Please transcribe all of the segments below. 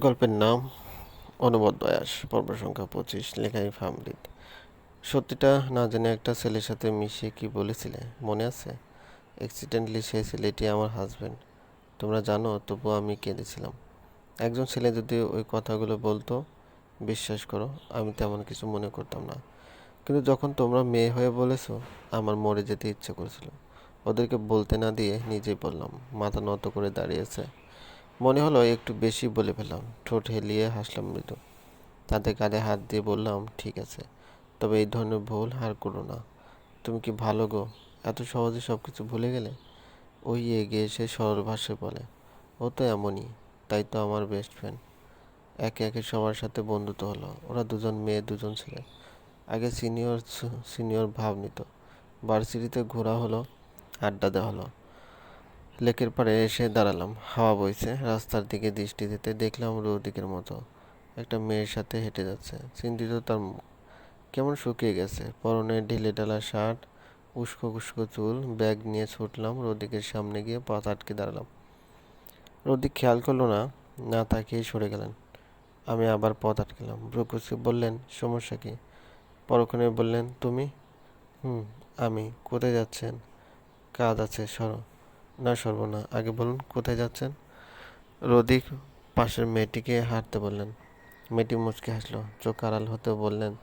গল্পের নাম অনুবাদ বয়াস, পর্ব সংখ্যা পঁচিশ, লেখাই ফামরিদ সত্যিটা না জেনে একটা ছেলের সাথে মিশে কি বলেছিলে? মনে আছে? অ্যাক্সিডেন্টলি সেই ছেলেটি আমার হাজব্যান্ড তোমরা জানো, তবুও আমি কেঁদেছিলাম। একজন ছেলে যদি ওই কথাগুলো বলতো, বিশ্বাস করো, আমি তেমন কিছু মনে করতাম না। কিন্তু যখন তোমরা মেয়ে হয়ে বলেছ, আমার মরে যেতে ইচ্ছে করেছিল। ওদেরকে বলতে না দিয়ে নিজেই বললাম, মাথা নত করে দাঁড়িয়েছে। মনে হলো একটু বেশি বলে ফেললাম। ঠোঁট হেলিয়ে হাসলাম মৃদু। তাতে কাঁধে হাত দিয়ে বললাম, ঠিক আছে। তবে এই ধরনের ভুল আর করো না। তুমি কি ভালো গো? এত সহজে সব কিছু ভুলে গেলে? ওই এগিয়ে এসে সরল ভাষায় বলে, ও তো এমনই। তাই তো আমার বেস্ট ফ্রেন্ড একে একে সবার সাথে বন্ধুত্ব হলো। ওরা দুজন মেয়ে, দুজন ছেলে। আগে সিনিয়র সিনিয়র ভাব নিত। ভার্সিটিতে ঘোরা হলো, আড্ডা দেওয়া হলো। লেকের পাড়ে এসে দাঁড়ালাম। হাওয়া বইছে, রাস্তার দিকে দৃষ্টি দিতে দেখলাম রৌদিকের মতো। একটা মেয়ের সাথে হেঁটে যাচ্ছে। চিন্তিত তার কেমন শুকিয়ে গেছে। পরনে ঢিলে ঢালা শার্ট, উস্কো উস্কো চুল, ব্যাগ নিয়ে ছুটলাম, রৌদিকের সামনে গিয়ে পথ আটকে দাঁড়ালাম। রৌদিক খেয়াল করল না না তাকিয়ে সরে গেলেন। আমি আবার পথ আটকেলাম। ব্রকুসকে বললেন, সমস্যা কি? পরক্ষণে বললেন, তুমি? হুম, আমি। কোথায় যাচ্ছেন? কাজ আছে, সরো। না, সর্বনা। আগে বলুন, কোথায় যাচ্ছেন? রদিক পাশের মেয়েটিকে হাঁটতে বললেন। মেয়েটি মুচকে হাসলো। চোখ আড়াল হতে বললেন,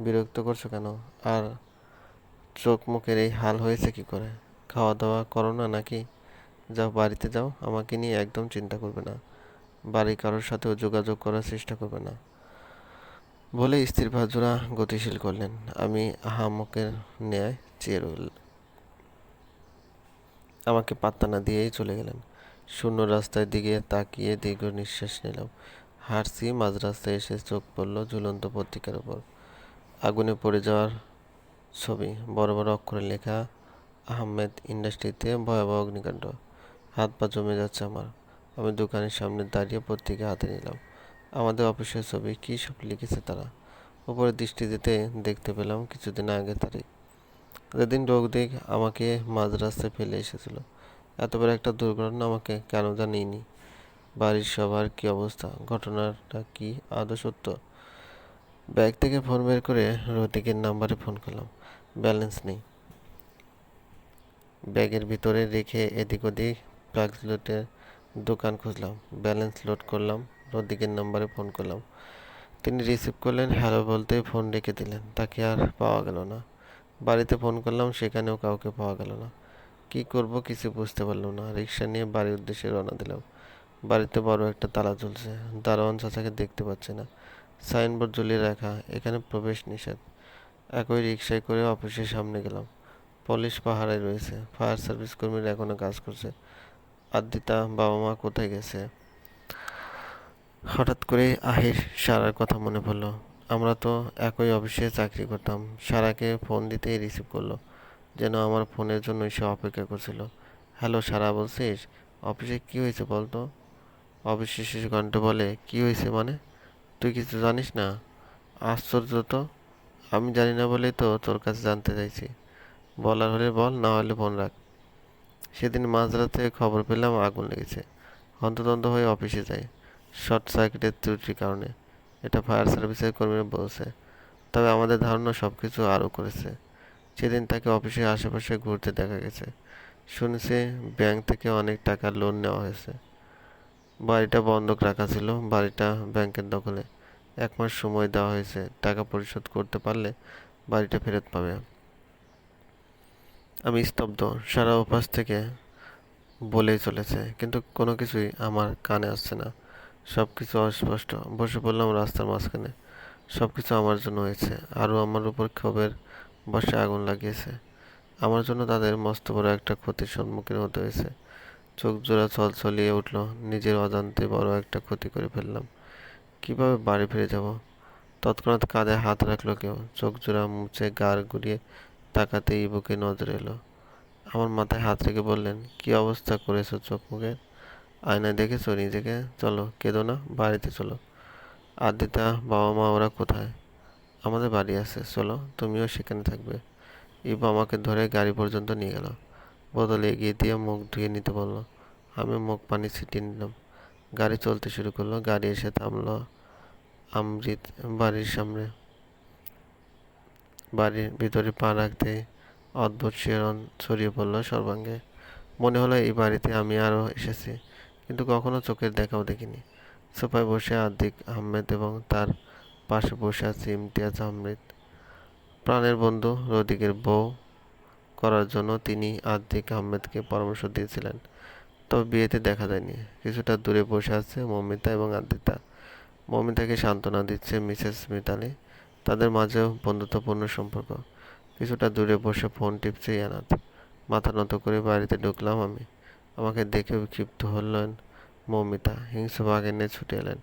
বিরক্ত করছ কেন? আর চোখ মুখের এই হাল হয়েছে কি করে? খাওয়া দাওয়া করো না নাকি? যাও, বাড়িতে যাও। আমাকে নিয়ে একদম চিন্তা করবে না। বাড়ি কারোর সাথেও যোগাযোগ করার চেষ্টা করবে না। বলে স্ত্রীর ভাজুরা গতিশীল করলেন। আমি হামকের ন্যায় চেয়ে আমাকে পাত্তা না দিয়েই চলে গেলেন। শূন্য রাস্তার দিকে তাকিয়ে দীর্ঘ নিঃশ্বাস নিলাম। হাঁটছি মাঝ রাস্তায় এসে চোখ পড়ল ঝুলন্ত পত্রিকার উপর। আগুনে পড়ে যাওয়ার ছবি, বড় বড় অক্ষরে লেখা, আহমেদ ইন্ডাস্ট্রিতে ভয়াবহ অগ্নিকাণ্ড। হাত পা জমে যাচ্ছে আমার। আমি দোকানের সামনে দাঁড়িয়ে পত্রিকা হাতে নিলাম। আমাদের অফিসের ছবি, কী সব লিখেছে তারা? উপরে দৃষ্টি দিতে দেখতে পেলাম কিছুদিন আগে তারিখ। যেদিন রোগ দিক আমাকে মাঝ রাস্তায় ফেলে এসেছিল। এত বড় একটা দুর্ঘটনা আমাকে কেন জানিনি? বাড়ির সবার কি অবস্থা? ঘটনাটা কি আদৌ সত্য? ব্যাগ থেকে ফোন বের করে রতিকের নাম্বারে ফোন করলাম। ব্যালেন্স নেই। ব্যাগের ভিতরে রেখে এদিক ওদিক প্লাগসলোটের দোকান খুঁজলাম। ব্যালেন্স লোড করলাম রদিকের নাম্বারে ফোন করলাম। তিনি রিসিভ করলেন হ্যালো বলতে ফোন রেখে দিলেন। তাকে আর পাওয়া গেল না। বাড়িতে ফোন করলাম, সেখানেও কাউকে পাওয়া গেল না। কি করব কিছু বুঝতে পারলাম না। রিক্সা নিয়ে বাড়ির উদ্দেশ্যে রওনা দিলাম। বাড়িতে বড় একটা তালা ঝুলছে দারোয়ান চাচাকে দেখতে পাচ্ছি না। সাইনবোর্ড ঝুলিয়ে রাখা। এখানে প্রবেশ নিষেধ। একই রিক্সায় করে অফিসের সামনে গেলাম। পুলিশ পাহারায় রয়েছে। ফায়ার সার্ভিস কর্মীরা এখনও কাজ করছে। আদিতা বাবা মা কোথায় গেছে? হঠাৎ করে আহির সারার কথা মনে পড়ল। আমরা তো একই অফিসে চাকরি করতাম। সারাকে ফোন দিতেই রিসিভ করল, যেন আমার ফোনের জন্য সে অপেক্ষা করছিল। হ্যালো সারা, বলছিস? অফিসে কি হয়েছে বলতো? অফিস শেষ ঘণ্টা বলে, কি হয়েছে মানে? তুই কিছু জানিস না? আশ্চর্য তো? আমি জানি না বলেই তো তোর কাছে জানতে চাইছি। বলার হলে বল, না হলে ফোন রাখ। সেদিন মাঝরাতে খবর পেলাম আগুন লেগেছে। হন্তদন্ত হয়ে অফিসে যাই। শর্ট সার্কিটের ত্রুটির কারণে। এটা ফায়ার সার্ভিসের কর্মীরা বলছে। তবে আমাদের ধারণা সব কিছু আরও করেছে। সেদিন তাকে অফিসের আশেপাশে ঘুরতে দেখা গেছে। শুনেছি ব্যাংক থেকে অনেক টাকা লোন নেওয়া হয়েছে। বাড়িটা বন্ধক রাখা ছিল, বাড়িটা ব্যাংকের দখলে। এক মাস সময় দেওয়া হয়েছে। টাকা পরিশোধ করতে পারলে বাড়িটা ফেরত পাবে। আমি স্তব্ধ, সারা উপাস থেকে বলেই চলেছে, কিন্তু কোনো কিছুই আমার কানে আসছে না। সব কিছু অস্পষ্ট। বসে পড়লাম রাস্তার মাঝখানে। সব কিছু আমার জন্য হয়েছে। আরও আমার উপর ক্ষোভের বসে আগুন লাগিয়েছে। আমার জন্য তাদের মস্ত বড় একটা ক্ষতির সম্মুখীন হতে হয়েছে। চোখ জোড়া ছল ছলিয়ে উঠল। নিজের অজান্তে বড় একটা ক্ষতি করে ফেললাম। কীভাবে বাড়ি ফিরে যাব? তৎক্ষণাৎ কাঁধে হাত রাখল কেউ। চোখ জোড়া মুছে গাড় গুড়িয়ে তাকাতেই বুকে নজর এলো। আমার মাথায় হাত রেখে বললেন, কি অবস্থা করেছ চোখ মুখের আয়নায় দেখেছ নিজেকে? চলো, কেঁদো না, বাড়িতে চলো। আদিতা বাবা মা ওরা কোথায়? আমাদের বাড়ি আছে, চলো, তুমিও সেখানে থাকবে। ইব আমাকে ধরে গাড়ি পর্যন্ত নিয়ে গেল। বোতলে এগিয়ে দিয়ে মুখ ধুয়ে নিতে বলল। আমি মুখ পানি ছিটিয়ে নিলাম। গাড়ি চলতে শুরু করল, গাড়ি এসে থামলো আমৃত বাড়ির সামনে। বাড়ির ভিতরে পা রাখতে অদ্ভুত শিহরণ ছড়িয়ে পড়ল সর্বাঙ্গে। মনে হলো এই বাড়িতে আমি আরও এসেছি। কিন্তু কখনো চোখের দেখাও দেখিনি। সোফায় বসে আদিক আহমেদ এবং তার পাশে বসে আছে ইমতিয়াজ আহমেদ। প্রাণের বন্ধু রদিকের বউ করার জন্য তিনি আদিক আহমেদকে পরামর্শ দিয়েছিলেন। তবে বিয়েতে দেখা যায়নি। কিছুটা দূরে বসে আছে মমিতা এবং আদিতা। মমিতাকে সান্ত্বনা দিচ্ছে মিসেস মিতালি। তাদের মাঝেও বন্ধুত্বপূর্ণ সম্পর্ক। কিছুটা দূরে বসে ফোন টিপছে ইয়ানাত। মাথা নত করে বাড়িতে ঢুকলাম আমি। আমাকে দেখে ক্ষিপ্ত হলেন মৌমিতা হিংস্র বাঘ এনে ছুটে এলেন।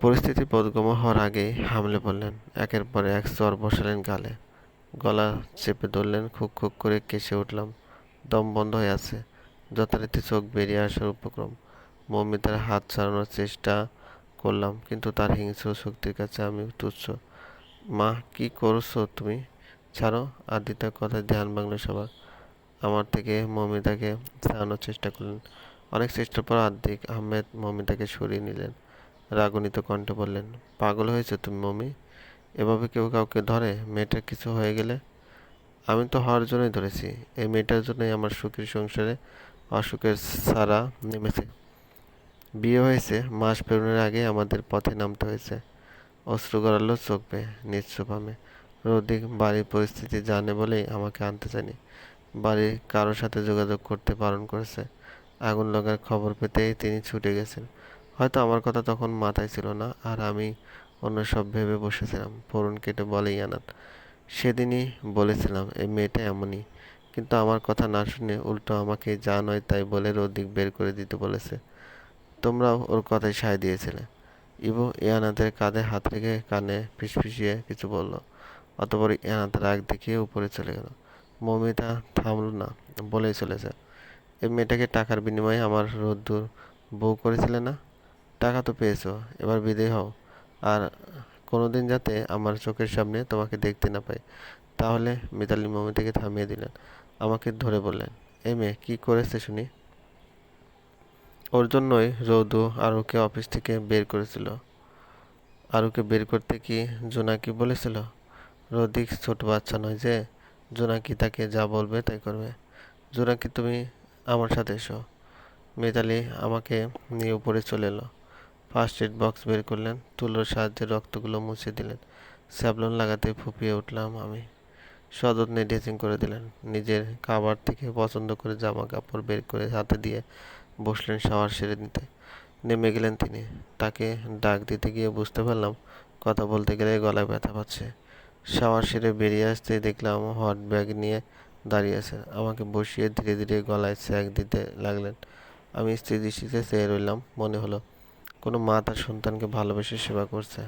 পরিস্থিতি বোধগম্য হওয়ার আগেই হামলে পড়লেন একের পর এক চর বসালেন গালে। গলা চেপে ধরলেন, খুক খুক করে কেসে উঠলাম। দম বন্ধ হয়ে আছে, যথারীতি চোখ বেরিয়ে আসার উপক্রম। মৌমিতার হাত ছাড়ানোর চেষ্টা করলাম, কিন্তু তার হিংস্র শক্তির কাছে আমি তুচ্ছ। মা, কি করছ তুমি? ছাড়ো, আদিতার কথায় ধ্যান ভাঙল সবার। আমার থেকে, মমিতাকে ছাড়ানোর চেষ্টা করলেন। অনেক চেষ্টার পর আদ্দিক আহমেদ মমিতাকে সরিয়ে নিলেন। রাগনিত কণ্ঠে বললেন, পাগল হয়েছে তুমি মমি? এভাবে কেউ কাউকে ধরে? মেয়েটার কিছু হয়ে গেলে? আমি তো হওয়ার জন্যই ধরেছি। এই মেয়েটার জন্যই আমার সুখের সংসারে অসুখের সারা নেমেছে। বিয়ে হয়েছে, মাস পেরোনোর আগে আমাদের পথে নামতে হয়েছে। অশ্রু গড়ালো চোখ পেয়ে নিশ্চুপ আমি রোদিক বাড়ির পরিস্থিতি জানে বলেই আমাকে আনতে চায়নি। বাড়ির কারোর সাথে যোগাযোগ করতে বারণ করেছে। আগুন লাগার খবর পেতেই তিনি ছুটে গেছেন। হয়তো আমার কথা তখন মাথায় ছিল না, আর আমি অন্য সব ভেবে বসেছিলাম পড়ুন কেটে বলে ইয়ানাত সেদিনই বলেছিলাম এই মেয়েটা এমনই। কিন্তু আমার কথা না শুনে উল্টো আমাকে, যা নয় তাই বলে রোদিক বের করে দিতে বলেছে। তোমরাও ওর কথায় সায় দিয়েছিলে। ইবু ইয়ানাতের কাঁধে হাত রেখে কানে ফিসফিসিয়ে কিছু বলল, অতপর ইয়ানাত রাগ দেখিয়ে উপরে চলে গেল। মমিতা থামল না, বলেই চলেছে। এই মেয়েটাকে টাকার বিনিময়ে আমার রোদ্দুর বউ করেছিলে না? টাকা তো পেয়েছ, এবার বিদেয় হও। আর কোনোদিন যাতে আমার চোখের সামনে তোমাকে দেখতে না পাই, তাহলে মিতালি মমিতাকে থামিয়ে দিলেন, আমাকে ধরে বললেন এ মেয়ে, কী করেছে শুনি? ওর জন্যই রৌদু আরুকে অফিস থেকে বের করেছিল। আরুকে বের করতে কি জোনাকি বলেছিল? রৌদিক ছোট বাচ্চা নয় যে জোনাকি তাকে যা বলবে তাই করবে। জোনাকি তুমি আমার সাথে এসো। মিতালি আমাকে নিয়ে উপরে চলে এলো। ফার্স্ট এড বক্স বের করলেন, তুলোর সাহায্যে রক্তগুলো মুছে দিলেন। স্যাবলন লাগাতে ফুপিয়ে উঠলাম আমি। সযত্নে ড্রেসিং করে দিলেন। নিজের খাবার থেকে পছন্দ করে জামা কাপড় বের করে হাতে দিয়ে বসলেন শাওয়ার সেরে নিতে। নেমে গেলেন তিনি। তাকে ডাক দিতে গিয়ে বুঝতে পারলাম, কথা বলতে গেলে গলায় ব্যথা পাচ্ছে। শাওয়ার সেরে বেরিয়ে আসতে দেখলাম হট ব্যাগ নিয়ে দাঁড়িয়ে আছে। আমাকে বসিয়ে ধীরে ধীরে গলায় স্যাক দিতে লাগলেন। আমি স্ত্রী দৃষ্টিতে চেয়ে রইলাম। মনে হলো, কোনো মা তার সন্তানকে ভালোবেসে সেবা করছে।